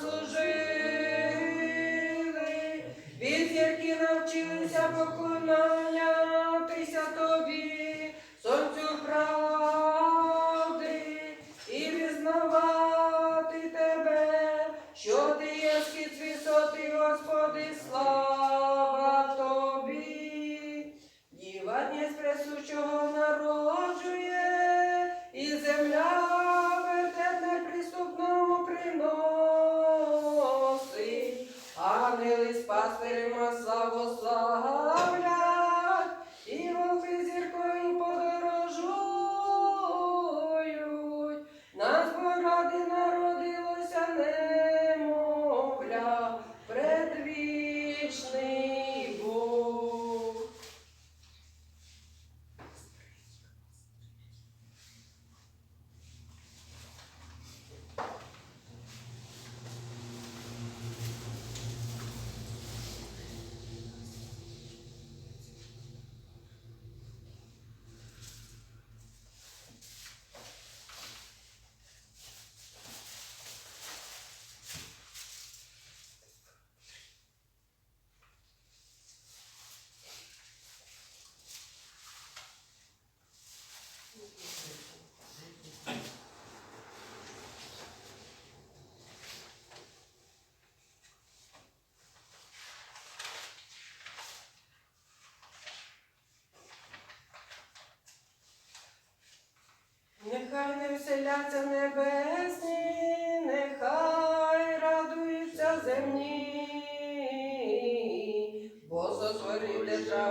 служили, від зірки навчилися поклонати.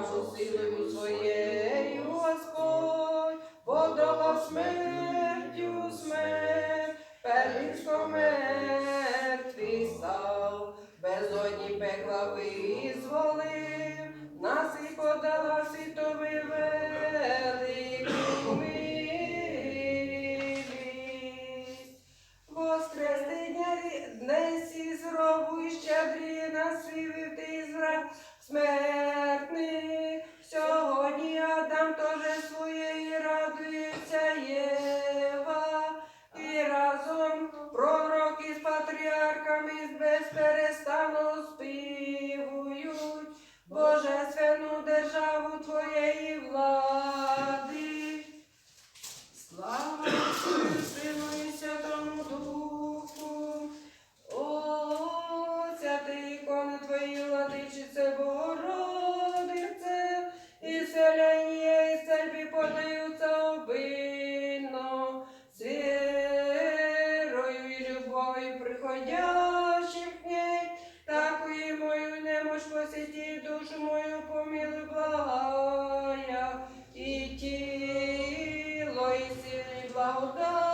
нашу силою своєю, Господь, подала смертю смерть, первіско смерть ти став, безодні пекла ви. esbarrotar.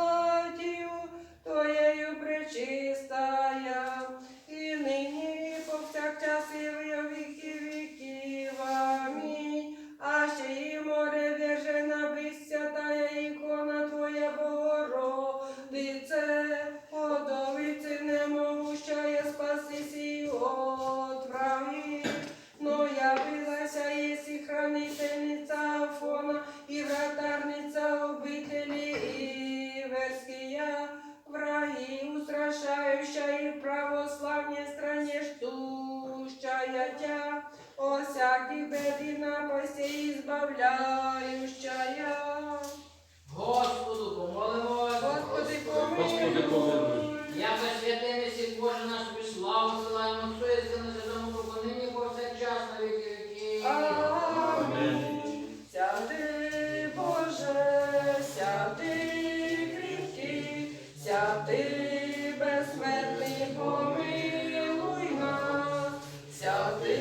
ти безсмертний помилуй нас, сяти,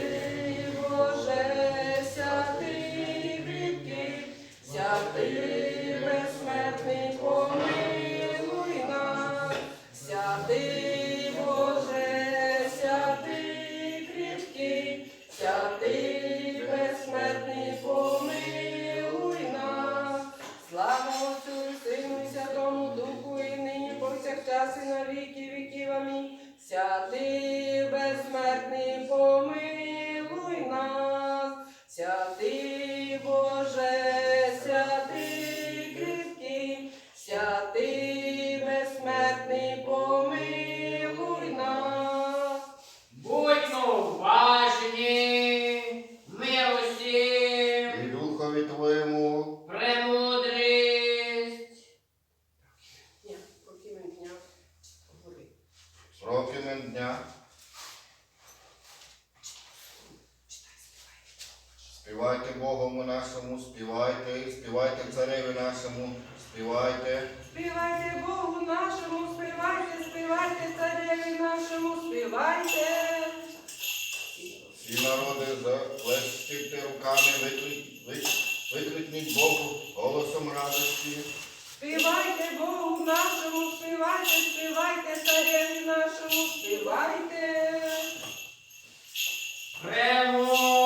Боже, сяти, грібки, сяти. Цареві нашому, співайте. Співайте Богу нашому, співайте, співайте, цареві нашому, співайте. Всі народи заплескайте руками, викрикніть Богу голосом радості. Співайте Богу нашому, співайте, співайте, цареві нашому, співайте. Премудрий.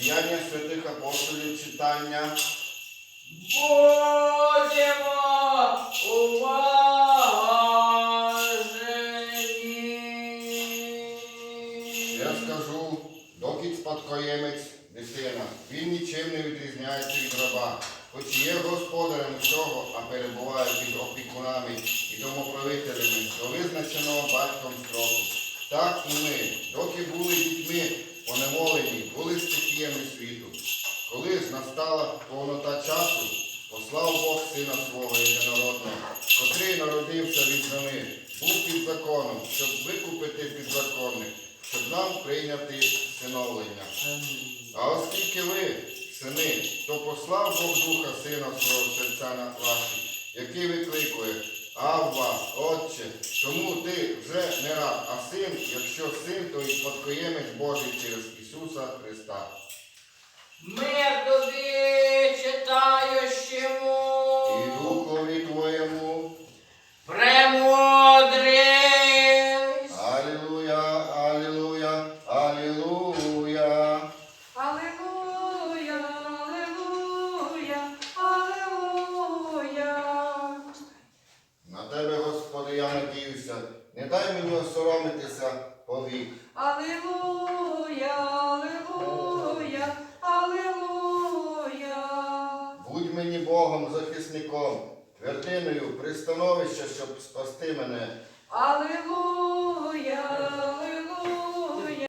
Діяння, святих апостолів читання. Будемо уважені. Я скажу, докід спадкоємець дитина, він нічим не відрізняється від раба, хоч є господарем усього, а перебуває під опікунами і домоправителями до визначеного батьком строку. Так і ми, доки були дітьми були світу. Коли ж настала повнота часу, послав Бог сина свого єдинородного, котрий народився від зими, був під законом, щоб викупити підзаконних, щоб нам прийняти синовлення. А оскільки ви, сини, то послав Бог Духа Сина свого серця на ваші, який викликує Авва, Отче, тому ти вже не раб, а син, якщо син, то і спадкоємець Божий через Ісуса Христа. Мир тобі читаючому. І захисником, пристановище, щоб спасти мене. Аллилуйя,